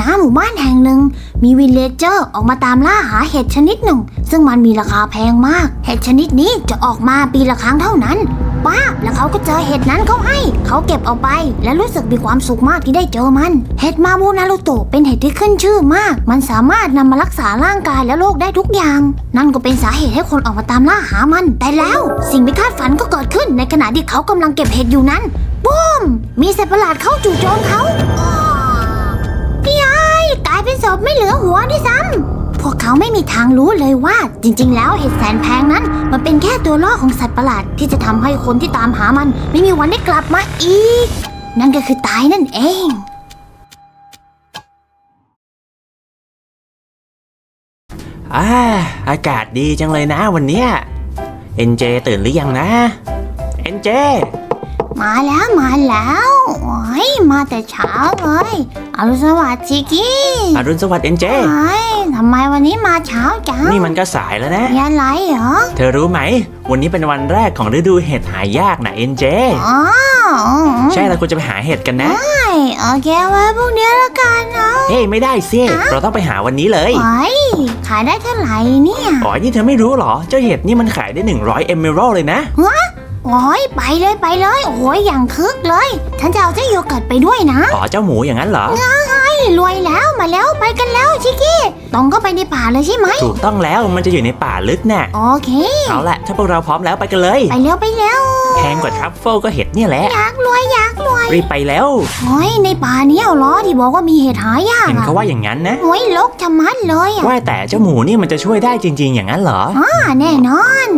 ณหมู่บ้านแห่งหนึ่ง มีวิลเลจเจอร์ออกมาตามล่าหาเห็ดชนิดหนึ่ง ซึ่งมันมีราคาแพงมาก เห็ดชนิดนี้จะออกมาปีละครั้งเท่านั้นป้าบแล้วเขาก็เจอเห็ดนั้นเขาให้ เขาเก็บเอาไป และรู้สึกมีความสุขมากที่ได้เจอมัน เห็ดมาบูนารุโตเป็นเห็ดที่ขึ้นชื่อมาก มันสามารถนำมารักษาร่างกายและโรคได้ทุกอย่าง นั่นก็เป็นสาเหตุให้คนออกมาตามล่าหามัน แต่แล้วสิ่งไม่คาดฝันก็เกิดขึ้นในขณะที่เขากำลังเก็บเห็ดอยู่นั้นบูมมีสัตว์ประหลาดเข้าจู่โจมเขาพี่ไอ้กลา เป็นศพไม่เหลือหัวด้วยซ้ำพวกเขาไม่มีทางรู้เลยว่า จริง ๆ แล้วเห็ดแสนแพงนั้น มันเป็นแค่ตัวล่อของสัตว์ประหลาดที่จะทำให้คนที่ตามหามัน ไม่มีวันได้กลับมาอีก นั่นก็คือตายนั่นเองอาอากาศดีจังเลยนะวันเนี้ยเอ็นเจตื่นหรือยังนะ เอ็นเจ มาแล้วมาแล้วโอ้ยมาแต่เช้าเลยอรุณสวัสดิ์ชิกกี้อรุณสวัสดิ์เอ็นเจ โอ้ยทำไมวันนี้มาเช้าจังนี่มันก็สายแล้วนะ มีอะไรเหรอเธอรู้ไหม วันนี้เป็นวันแรกของฤดูเห็ดหายากนะเอ็นเจ อ๋อใช่เราควรจะไปหาเห็ดกันนะ ใช่โอเคไว้พรุ่งนี้ละกันเนาะเฮ้ยไม่ได้สิเราต้องไปหาวันนี้เลยโอ้ยขายได้เท่าไหร่เนี่ย อ๋อนี่เธอไม่รู้เหรอ เจ้าเห็ดนี่มันขายได้ 100 เอมเมอรัลเลยนะ โอ้ยไปเลยไปเลยโอ้ยอย่างคึกเลย ฉันจะเอาเจ้าโยเกิร์ตไปด้วยนะอ๋อเจ้าหมูอย่างนั้นเหรอรวยแล้วมาแล้วไปกันแล้วชิคกี้ตรงเข้าไปในป่าเลยใช่ไหมถูกต้องแล้วมันจะอยู่ในป่าลึกน่ะ โอเค เอาละถ้าพวกเราพร้อมแล้วไปกันเลย ไปเร็วไปเร็ว แพงกว่าทรัฟเฟิลก็เห็ดเนี่ยแหละ อยากรวยอยากรวยรีบไปแล้วโอ้ยในป่าเนี้ยเหรอที่บอกว่ามีเห็ดหายากเห็นอะเขาว่าอย่างนั้นนะ โอ้ยลกชะมัดเลยอะว่าแต่เจ้าหมูนี่มันจะช่วยได้จริง ๆ อย่างนั้นเหรอ อ่าแน่นอน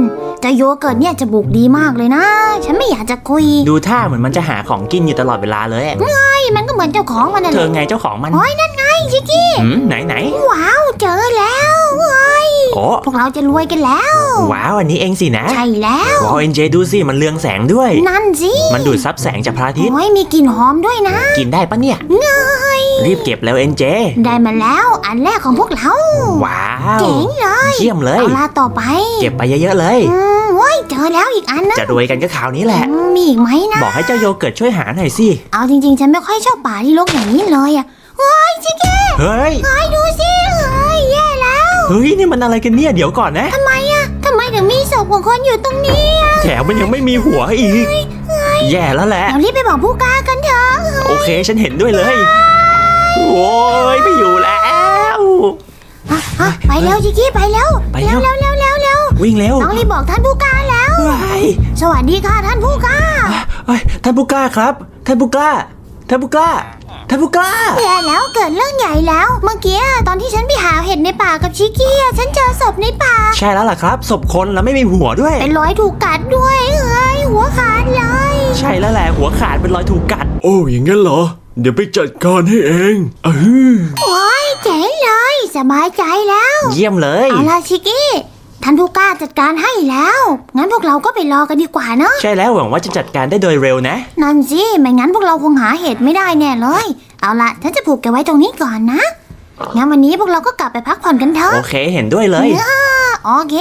เจ้าโยเกิร์ตเนี่ยจะบุกดีมากเลยนะ ฉันไม่อยากจะคุยดูท่าเหมือนมันจะหาของกินอยู่ตลอดเวลาเลย ไอ้มันก็เหมือนเจ้าของมันนั่นเธแหอละไงเจ้าของมัน โอ้ยนั่นไง ชิคกี้หืมไหนไหนว้าวเจอแล้วเฮ้ยโอ้พวกเราจะรวยกันแล้ว ว้าวอันนี้เองสินะ ใช่แล้วว้าวเอ็นเจดูสิมันเรืองแสงด้วย นั่นสิมันดูดซับแสงจากพระอาทิตย์โอ้ยมีกลิ่นหอมด้วยนะ กินได้ปะเนี่ยรีบเก็บแล้วเอ็นเจได้มาแล้วอันแรกของพวกเรา ว้าวเจ๋งเลยเยี่ยมเลยเอาล่ะต่อไป เก็บไปเยอะๆเลยอืมโอ้ยเจอแล้วอีกอันนะจะรวยกันก็คราวนี้แหละอืมมีอีกไหมนะ บอกให้เจ้าโยเกิร์ตช่วยหาหน่อยสิ เอาจริงๆ ฉันไม่ค่อยชอบป่าที่รกอย่างนี้เลยอะ เฮ้ยชิคกี้เฮ้ย เฮ้ยดูสิเฮ้ยแย่แล้วเฮ้ยนี่มันอะไรกันเนี่ยเดี๋ยวก่อนนะ ทำไมอะทำไมถึงมีศพของคนอยู่ตรงนี้อะแถมมันยังไม่มีหัวอีก แย่แล้วแหละ เรารีบไปบอกผู้กล้ากันเถอะโอเคฉันเห็นด้วยเลย โอ้ยไม่อยู่แล้ว อะอะไปแล้วชิคกี้ไปแล้วไปแล้ว เร็วเร็วเร็วเร็ววิ่งเร็วต้องรีบบอกท่านผู้กล้าแล้วว้ายสวัสดีค่ะท่านผู้กล้า เฮ้ยท่านผู้กล้าครับ ท่านผู้กล้า ท่านผู้กล้า ท่านผู้กล้า แย่แล้วเกิดเรื่องใหญ่แล้ว เมื่อกี้อะตอนที่ฉันไปหาเห็ดในป่ากับชิคกี้อะฉันเจอศพในป่า ใช่แล้วล่ะครับ ศพคนแล้วไม่มีหัวด้วย เป็นรอยถูกกัดด้วยเอ้ยหัวขาดเลย ใช่แล้วแหละหัวขาดเป็นรอยถูกกัด โอ้อย่างงั้นเหรอ เดี๋ยวไปจัดการให้เองอือโอ้ยเจ๋งเลย สบายใจแล้ว เยี่ยมเลย เอาล่ะชิคกี้ ท่านผู้กล้าจัดการให้แล้ว งั้นพวกเราก็ไปรอกันดีกว่าเนอะใช่แล้วหวังว่าจะจัดการได้โดยเร็วนะ นั่นสิ ไม่งั้นพวกเราคงหาเห็ดไม่ได้แน่เลย เอาล่ะฉันจะผูกแกไว้ตรงนี้ก่อนนะ งั้นวันนี้พวกเราก็กลับไปพักผ่อนกันเถอะโอเคเห็นด้วยเลยโอเค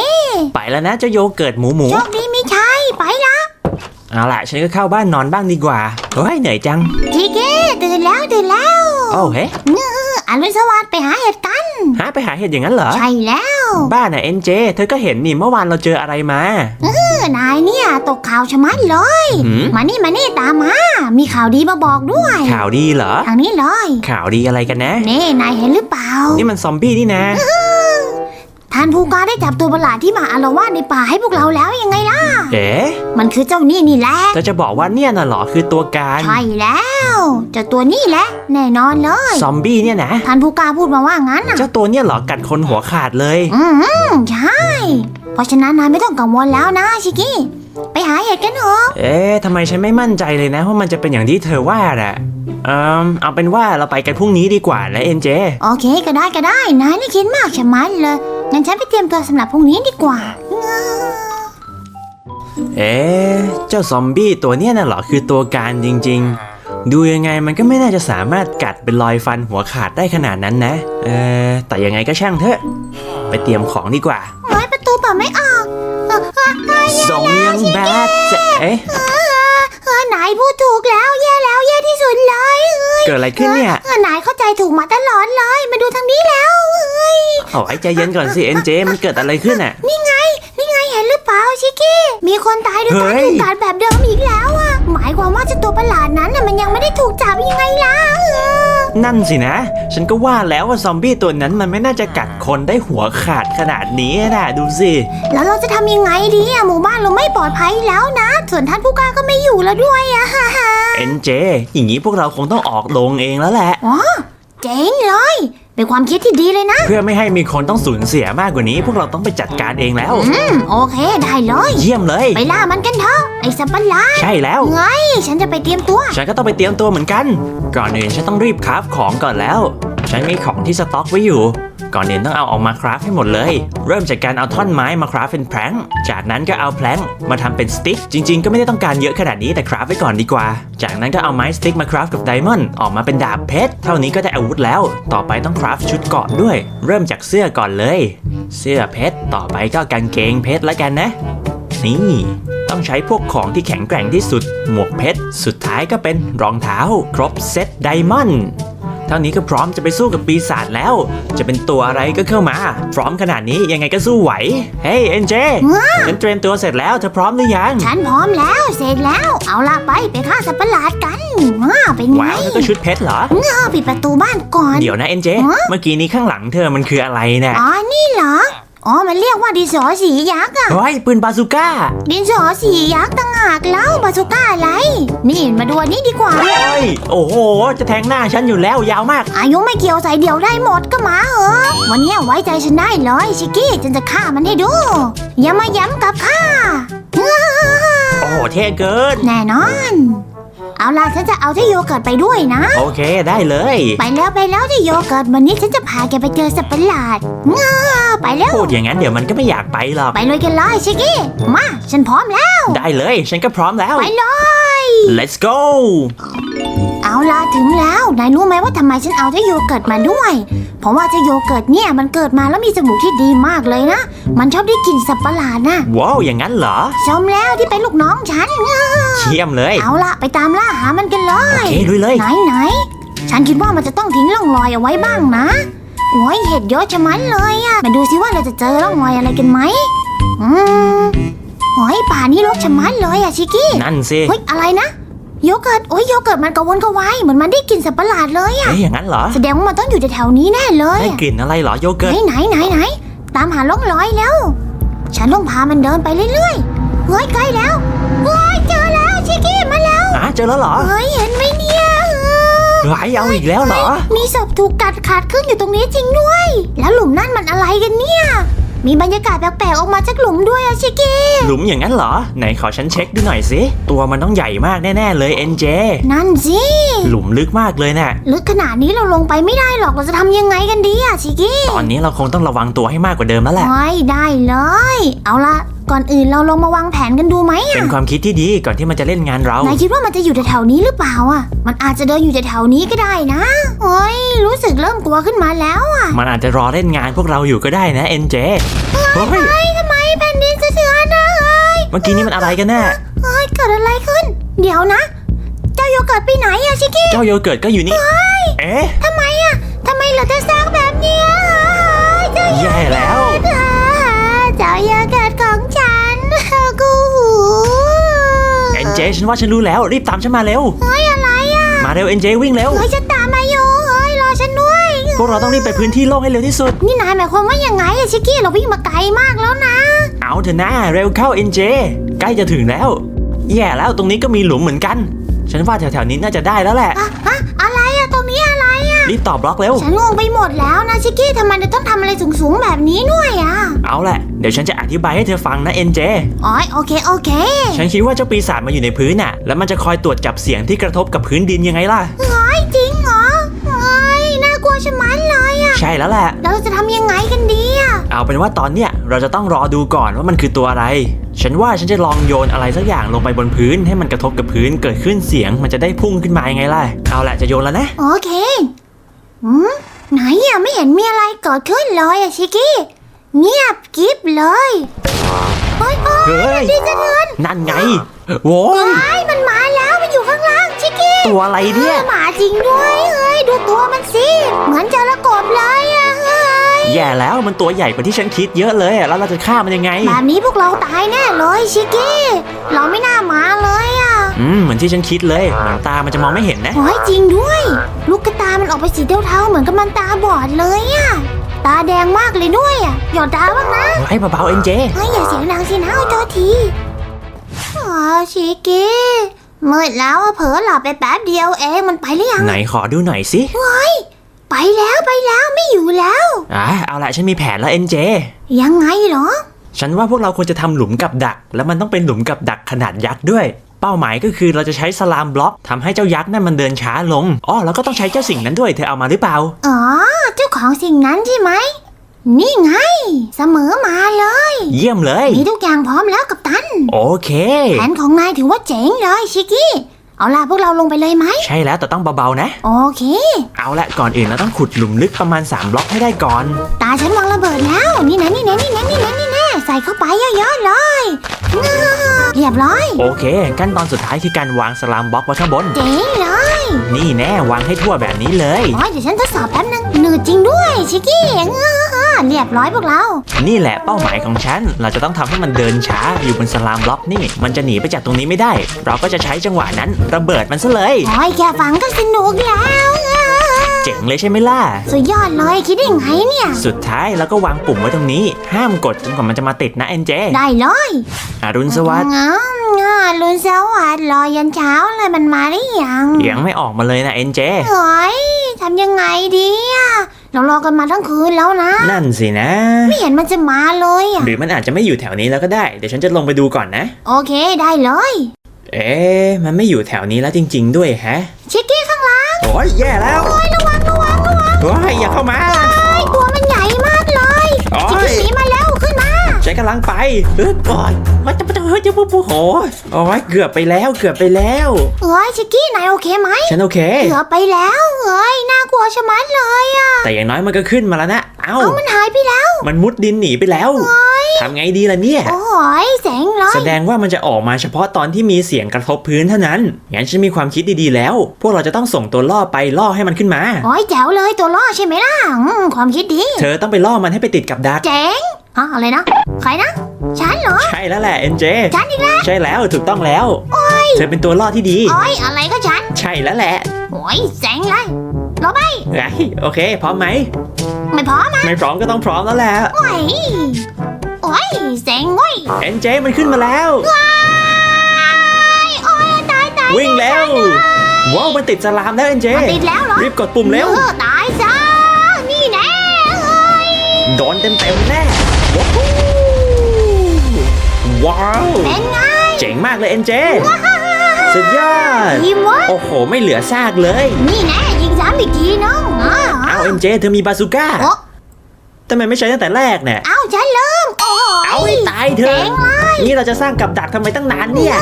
ไปแล้วนะเจ้าโยเกิร์ตหมูหมู โชคดีมิชัยไปละเอาล่ะ ฉันก็เข้าบ้านนอนบ้างดีกว่าโอ้ยเหนื่อยจังชิคกี้ตื่นแล้วตื่นแล้ว โอ้เฮ้อรุณสวัสดิ์ไปหาเห็ดกันหาไปหาเห็ดอย่างนั้นเหรอ ใช่แล้ว บ้านน่ะเอ็นเจ เธอก็เห็นนี่เมื่อวานเราเจออะไรมา เออนายเนี่ย ตกข่าวชะมัดเลย หืม มานี่มานี่ตามมา มีข่าวดีมาบอกด้วย ข่าวดีเหรอ ทางนี้เลยข่าวดีอะไรกันนะ นี่นายเห็นหรือเปล่า นี่มันซอมบี้นี่นะ ท่านผู้กล้าได้จับตัวประหลาดที่มาอาละวาดในป่าให้พวกเราแล้วยังไงล่ะ เอ๊ะมันคือเจ้านี่นี่แหละ เธอจะบอกว่าเนี่ยน่ะเหรอคือตัวการใช่แล้วเจ้าตัวนี่แหละ แน่นอนเลย ซอมบี้เนี่ยนะท่านผู้กล้าพูดมาว่างั้นน่ะ เจ้าตัวเนี่ยเหรอกัดคนหัวขาดเลย อืมใช่ เพราะฉะนั้นนายไม่ต้องกังวลแล้วนะชิกกี้ ไปหาเห็ดกันเถอะเอ๊ะทำไมฉันไม่มั่นใจเลยนะว่ามันจะเป็นอย่างที่เธอว่าน่ะเอืมเอาเป็นว่าเราไปกันพรุ่งนี้ดีกว่านะเอ็นเจ โอเคก็ได้ก็ได้นายนี่คิดมากใช่ไหมเลยงั้นฉันไปเตรียมตัวสำหรับพรุ่งนี้ดีกว่า เอ๊ะเจ้าซอมบี้ตัวเนี้ยน่ะเหรอคือตัวการจริง ๆ ดูยังไงมันก็ไม่น่าจะสามารถกัดเป็นรอยฟันหัวขาดได้ขนาดนั้นนะ เออแต่ยังไงก็ช่างเถอะ ไปเตรียมของดีกว่าเฮ้ยประตูเปิดไม่ออก เอ่อเอ่อเอ่อส่งยังแบดจะเอ๊ะเออนายพูดถูกแล้วแย่แล้วแย่ที่สุดเลยเอ้ยเกิดอะไรขึ้นเนี่ย ออนายเข้าใจถูกมาตลอดเลย มาดูทางนี้แล้วเอ้ยเอาไอ้ใจเย็นก่อนสิเอ็นเจมันเกิดอะไรขึ้นอะ นี่ไง นี่ไงเห็นหรือเปล่าชิคกี้มีคนตายด้วยการเฮ้ย ถูกกัดแบบเดิมอีกแล้วอะหมายความว่าเจ้าตัวประหลาดนั้นน่ะมันยังไม่ได้ถูกจับยังไงล่ะเออ นั่นสินะ ฉันก็ว่าแล้วว่าซอมบี้ตัวนั้นมันไม่น่าจะกัดคนได้หัวขาดขนาดนี้นะดูสิ แล้วเราจะทำยังไงดีอะหมู่บ้านเราไม่ปลอดภัยแล้วนะ ส่วนท่านผู้กล้าก็ไม่อยู่แล้วด้วยอะฮ่าฮ่าเอ็นเจ อย่างนี้พวกเราคงต้องออกลงเองแล้วแหละอ๋อเจ๋งเลย เป็นความคิดที่ดีเลยนะ เพื่อไม่ให้มีคนต้องสูญเสียมากกว่านี้ พวกเราต้องไปจัดการเองแล้ว อืม โอเค ได้เลย เยี่ยมเลย ไปล่ามันกันเถอะไอ้สัตว์ประหลาดใช่แล้ว ไงฉันจะไปเตรียมตัว ฉันก็ต้องไปเตรียมตัวเหมือนกัน ก่อนอื่นฉันต้องรีบคราฟของก่อนแล้ว ฉันมีของที่สต็อกไว้อยู่ ก่อนอื่นต้องเอาออกมาคราฟให้หมดเลย เริ่มจากการเอาท่อนไม้มาคราฟเป็นแพลงจากนั้นก็เอาแพลงมาทำเป็นสติ๊ก จริง ๆ ก็ไม่ได้ต้องการเยอะขนาดนี้แต่คราฟไว้ก่อนดีกว่า จากนั้นก็เอาไม้สติ๊กมาคราฟกับไดมอนด์ออกมาเป็นดาบเพชร เท่านี้ก็ได้อาวุธแล้ว ต่อไปต้องคราฟชุดเกราะด้วย เริ่มจากเสื้อก่อนเลย เสื้อเพชร ต่อไปก็กางเกงเพชรแล้วกันนะ นี่ต้องใช้พวกของที่แข็งแกร่งที่สุด หมวกเพชร สุดท้ายก็เป็นรองเท้า ครบเซตไดมอนด์ เท่านี้ก็พร้อมจะไปสู้กับปีศาจแล้ว จะเป็นตัวอะไรก็เข้ามา พร้อมขนาดนี้ยังไงก็สู้ไหว เฮ้ยเอ็นเจฉันเตรียมตัวเสร็จแล้วเธอพร้อมหรือยัง ฉันพร้อมแล้วเสร็จแล้ว เอาล่ะไปไปฆ่าสัตว์ประหลาดกันมาเป็นไงว้าวเธอก็ชุดเพชรเหรอเออปิดประตูบ้านก่อน เดี๋ยวนะเอ็นเจฮะเมื่อกี้นี้ข้างหลังเธอมันคืออะไรเนี่ยอ๋อนี่เหรอ อ๋อ มันเรียกว่าดินสอสียักษ์อะเฮ้ยปืนบาซูก้าดินสอสียักษ์ต่างหากแล้วบาซูก้าอะไร นี่มาดูอันนี้ดีกว่า เฮ้ยโอ้โห จะแทงหน้าฉันอยู่แล้วยาวมาก อายุไม่เกี่ยวใส่เดี่ยวได้หมดก็มาเหอะ วันนี้ไว้ใจฉันได้เลยชิกกี้ฉันจะฆ่ามันให้ดู อย่ามาย้ำกับข้าโอ้โหเท่เกิน แน่นอน เอาล่ะฉันจะเอาเจ้าโยเกิร์ตไปด้วยนะ โอเคได้เลย ไปแล้วไปแล้วเจ้าโยเกิร์ตวันนี้ฉันจะพาแกไปเจอสัตว์ประหลาดง้าไปแล้ว พูดอย่างนั้นเดี๋ยวมันก็ไม่อยากไปหรอก ไปเลยกันเลยชิกกี้มา ฉันพร้อมแล้ว ได้เลย ฉันก็พร้อมแล้ว ไปเลย let's go เอาล่ะถึงแล้ว นายรู้ไหมว่าทำไมฉันเอาเจ้าโยเกิร์ตมาด้วย เพราะว่าเจ้าโยเกิร์ตเนี่ยมันเกิดมาแล้วมีจมูกที่ดีมากเลยนะ มันชอบได้กลิ่นสัตว์ประหลาดนะว้าวอย่างนั้นเหรอ ชมแล้วที่เป็นลูกน้องฉัน เชี่ยมเลยเอาล่ะไปตามล่าหามันกันเลโอย เคลุยเลย ไหนไหนฉันคิดว่ามันจะต้องทิ้งร่องรอยเอาไว้บ้างนะ โอ้ยเห็ดเยอะชะมัดเลยอะมาดูซิว่าเราจะเจอร่องรอยอะไรกันไหมอืมโอ้ยป่านี้รกชะมัดเลยอะชิกกี้นั่นสิ เฮ้ยอะไรนะ โยเกิร์ตโอ้ยโยเกิร์ตมันกระวนกระวายเหมือนมันได้กลิ่นสัตว์ประหลาดเลยอะเฮ้ยอย่างนั้นเหรอ แสดงว่ามันต้องอยู่แถวๆนี้แน่เลยได้อะกลิ่นอะไรเหรอโยเกิไหนร์ตไหนไหนไหนตามหาร่องรอยแล้ว ฉันต้องพามันเดินไปเรื่อยๆเฮ้ยใกล้แล้วเฮ้ยเจอแล้วชิกกี้มาแล้วอะเจอแล้วเหรอเฮ้ยเห็นไหมเนี่ยเออไหวเอาอีกแล้วเหรอ มีศพถูกกัดขาดครึ่งอยู่ตรงนี้จริงด้วย แล้วหลุมนั่นมันอะไรกันเนี่ย มีบรรยากาศแปลกๆออกมาจากหลุมด้วยอะชิกกี้หลุมอย่างนั้นเหรอ ไหนขอฉันเช็คดูหน่อยสิ ตัวมันต้องใหญ่มากแน่ๆเลยเอ็นเจนั่นสิหลุมลึกมากเลยน่ะ ลึกขนาดนี้เราลงไปไม่ได้หรอกเราจะทำยังไงกันดีอะชิกกี้ตอนนี้เราคงต้องระวังตัวให้มากกว่าเดิมแล้วแหละโอ้ยได้เลย เอาละ ก่อนอื่นเราลองมาวางแผนกันดูไหมเป็นความคิดที่ดีก่อนที่มันจะเล่นงานเรา นายคิดว่ามันจะอยู่แถวๆนี้หรือเปล่าอะ มันอาจจะเดินอยู่แถวๆนี้ก็ได้นะโอ้ยรู้สึกเริ่มกลัวขึ้นมาแล้วอะมันอาจจะรอเล่นงานพวกเราอยู่ก็ได้นะเอ็นเจเฮ้ยเฮ้ยทำไมแผ่นดินสะเทือนนะเฮ้ยเมื่อกี้นี้มันอะไรกันแน่เฮ้ยเกิดอะไรขึ้น เดี๋ยวนะ เจ้าโยเกิร์ตไปไหนอะชิคกี้เจ้าโยเกิร์ตก็อยู่นี่ เอ๊ะทำไมอะทำไมเหลือแต่ซากแบบเนี้ยเจ้าโยแย่แล้ว ฉันว่าฉันรู้แล้วรีบตามฉันมาเร็ว เฮ้ยอะไรอะมาเร็วเอ็นเจวิ่งเร็ว เฮ้ยจะตามมาอยู่เฮ้ยรอฉันด้วยพวกเราต้องรีบไปพื้นที่โล่งให้เร็วที่สุด นี่นายหมายความว่ายังไงอะชิคกี้เราวิ่งมาไกลมากแล้วนะ เอาเถอะนะเร็วเข้าเอ็นเจใกล้จะถึงแล้ว แย่แล้วตรงนี้ก็มีหลุมเหมือนกัน ฉันว่าแถวๆนี้น่าจะได้แล้วแหละ อะอะ รอะรีบตอบบล็อกเร็ว ฉันงงไปหมดแล้วนะชิคกี้ทำไมเราต้องทำอะไรสูงๆแบบนี้ด้วยอะเอาแหละ เดี๋ยวฉันจะอธิบายให้เธอฟังนะเอ็นเจ อ๋อโอเคโอเคฉันคิดว่าเจ้าปีศาจมาอยู่ในพื้นน่ะ แล้วมันจะคอยตรวจจับเสียงที่กระทบกับพื้นดินยังไงล่ะ เฮ้ยจริงเหรอเฮ้ยน่ากลัวชะมัดเลยอะใช่แล้วแหละ แล้วเราจะทำยังไงกันดีอะเอาเป็นว่าตอนเนี้ยเราจะต้องรอดูก่อนว่ามันคือตัวอะไร ฉันว่าฉันจะลองโยนอะไรสักอย่างลงไปบนพื้น ให้มันกระทบกับพื้นเกิดขึ้นเสียงมันจะได้พุ่งขึ้นมายังไงล่ะ เอาละจะโยนแล้วนะ โอเค อืมไหนอะไม่เห็นมีอะไรเกิดขึ้นเลยอะชิคกี้ เงียบกริบเลยเฮ้ยเฮ้ยเฮ้ยดินสะเทือนนั่นไง โว้ย ไอ้ยมันมาแล้วมันอยู่ข้างล่างชิคกี้ตัวอะไรเนี่ยหมาจริงด้วยเฮ้ยดูตัวมันสิเหมือนจระกบเลยอะเฮ้ยแย่แล้วมันตัวใหญ่กว่าที่ฉันคิดเยอะเลยอะแล้วเราจะฆ่ามันยังไง แบบนี้พวกเราตายแน่เลยชิคกี้ เราไม่น่ามาเลยอะ อืมเหมือนที่ฉันคิดเลยเหมือนตามันจะมองไม่เห็นนะ โอ้ยจริงด้วย ลูกกระตา มันออกไปสีเทาๆเหมือนกับมันตาบอดเลยอะตาแดงมากเลยด้วยอะหยอดตาบ้างนะไอ้เบาๆเอ็นเจเฮ้ยอย่าเสียงดังสินะเอาโทษทีอ๋อชิคกี้มืดแล้วอะเผลอหลับไปแป๊บเดียวเองมันไปหรือยังไหนขอดูหน่อยสิไปแล้วไปแล้วไม่อยู่แล้ว อะเอาละฉันมีแผนแล้วเอ็นเจยังไงเหรอ ฉันว่าพวกเราควรจะทำหลุมกับดัก แล้วมันต้องเป็นหลุมกับดักขนาดยักษ์ด้วย เป้าหมายก็คือเราจะใช้สลามบล็อกทำให้เจ้ายักษ์นั่นมันเดินช้าลงอ๋อแล้วก็ต้องใช้เจ้าสิ่งนั้นด้วยเธอเอามาหรือเปล่าอ๋อเจ้าของสิ่งนั้นใช่ไหมนี่ไง เสมอมาเลย เยี่ยมเลยมีทุกอย่างพร้อมแล้วกับตัน โอเคแผนของนายถือว่าเจ๋งเลยชิคกี้เอาล่ะพวกเราลงไปเลยไหม ใช่แล้วแต่ต้องเบาๆนะ โอเค เอาละก่อนอื่นเราต้องขุดหลุมลึกประมาณ 3 บล็อกให้ได้ก่อน ตาฉันวางระเบิดแล้ว นี่นะนี่นะนี่นะนี่นะนี่นะ ใส่เข้าไปเยอะๆเลยงาเรียบร้อยโอเค ขั้นตอนสุดท้ายคือการวางสลามบล็อกไว้ข้างบน เจ๋งเลยนี่แน่วางให้ทั่วแบบนี้เลย โอ้ยเดี๋ยวฉันทดสอบแป๊บนึงหนืดจริงด้วยชิคกี้งาเรียบร้อยพวกเรา นี่แหละเป้าหมายของฉัน เราจะต้องทำให้มันเดินช้าอยู่บนสลามบล็อกนี่ มันจะหนีไปจากตรงนี้ไม่ได้ เราก็จะใช้จังหวะนั้นระเบิดมันซะเลยโอ้ยแค่ฟังก็สนุกแล้วอะเจ๋งเลยใช่ไหมล่ะ สุดยอดเลยคิดได้ไงเนี่ย สุดท้ายเราก็วางปุ่มไว้ตรงนี้ ห้ามกดจนกว่ามันจะมาติดนะเอ็นเจได้เลยอรุณสวัสดิ์งามงาลุนสวัสดิ์รอยันเช้าเลยมันมาได้ยังยังไม่ออกมาเลยนะเอ็นเจเฮ้ยทำยังไงดีอะเรารอกันมาทั้งคืนแล้วนะ นั่นสินะ ไม่เห็นมันจะมาเลยอะหรือมันอาจจะไม่อยู่แถวนี้แล้วก็ได้ เดี๋ยวฉันจะลงไปดูก่อนนะ โอเคได้เลย เอ๊ะมันไม่อยู่แถวนี้แล้วจริง ๆ ด้วยแฮะชิคกี้ข้างหล่างโอ้ยแย่แล้วโอ้ยระ ว้ายอย่าเข้ามา ฉันกำลังไปเฮ้ยโอ้ยมันจะมันจะเฮ้ยจะปุ๊บปุ๊บโอ้ยโอ้ยเกือบไปแล้วเกือบไปแล้วเอ้ยชิคกี้นายโอเคไหมฉันโอเค เกือบไปแล้วเอ้ยน่ากลัวชะมัดเลยอะแต่อย่างน้อยมันก็ขึ้นมาแล้วนะเอ้าเอามันหายไปแล้ว มันมุดดินหนีไปแล้วทำไงดีล่ะเนี่ยโอ้ยแสงเลแสยดงว่ามันจะออกมาเฉพาะตอนที่มีเสียงกระทบพื้นเท่านั้น งั้นฉันมีความคิดดีๆแล้ว พวกเราจะต้องส่งตัวล่อไปล่อให้มันขึ้นมาโอ้ยแจ๋วเลยตัวล่อใช่ไหมล่ะอืมความคิดดี เธอต้องไปล่อมันให้ไปติดกับดักเจ๋ง ฮะอะไรนะ ใครนะ ฉันเหรอ ใช่แล้วแหละเอ็นเจฉันอีกแล้ว ใช่แล้วถูกต้องแล้วเธอเป็นตัวล่อที่ดี โอ้ยอะไรก็ฉัน ใช่แล้วแหละโอ้ยแสงเลยรอไปไอ้โอเค พร้อมไหม ไม่พร้อมอะไม่พร้อมก็ต้องพร้อมแล้วแหละโอ้ยโอ้ยแสงโอ้ยเอ็นเจมันขึ้นมาแล้วโอ้ยตายตายวิ่งแล้วว้าวมันติดสลามแล้วเอ็นเจติดแล้วเหรอรีบกดปุ่มเร็วออตายซะนี่แน่เอ้ยโดนเต็มเต็มๆแน่ ว้าวว้าว เป็นไง เจ๋งมากเลยเอ็นเจ สุดยอด ทีมเวอร์โอ้โห ไม่เหลือซากเลย นี่แน่ยิงซ้ำอีกทีน้องอ้าวเอาเอ็นเจเธอมีบาซูก้า โอ้ทำไมไม่ใช้ตั้งแต่แรกเนี่ย เอาฉันเริ่มโอ้เอาให้ตายเถเจ๋อะงเลยนี่เราจะสร้างกับดักทำไมตั้งนานเนี่ย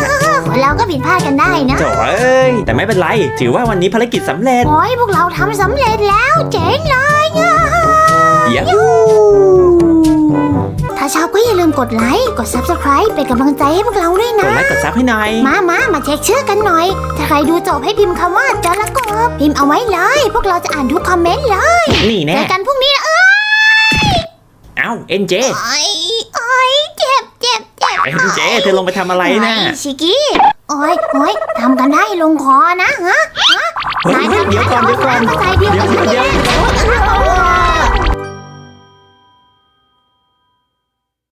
คนเราก็ผิดพลาดกันได้นะ โถ่เอ้ย แต่ไม่เป็นไร ถือว่าวันนี้ภารกิจสำเร็จ โอ้ยพวกเราทำสำเร็จแล้ว เจ๋งเลยอะยาฮูถ้าชอบก็อย่าลืมกดไลค์ กด subscribe เป็นกำลังใจให้พวกเราด้วยกนะดไลค์กดซับให้หน่อย มามามาเช็คชื่อกันหน่อย ถ้าใครดูจบให้พิมพ์คำว่าจระกบพิมพ์เอาไว้เลย พวกเราจะอ่านทุกคอมเมนต์เลย นี่เจแน่ อกันพรุ่งนี้นะเออเอาเอ็นเจ โอ้ยโอ้ยเจ็บเจ็บเจ็บเอ็นเจ เธอลงไปทำอะไรนะโอ้ยชิกกี้โอ้ยโอ้ยทำกันได้ลงคอนะฮะฮะเฮ้ยนายทำเดี๋ยวก่อนเดี๋ยวก่อนใส่เดียวกันเดี๋ยวเดี๋ยว โอ้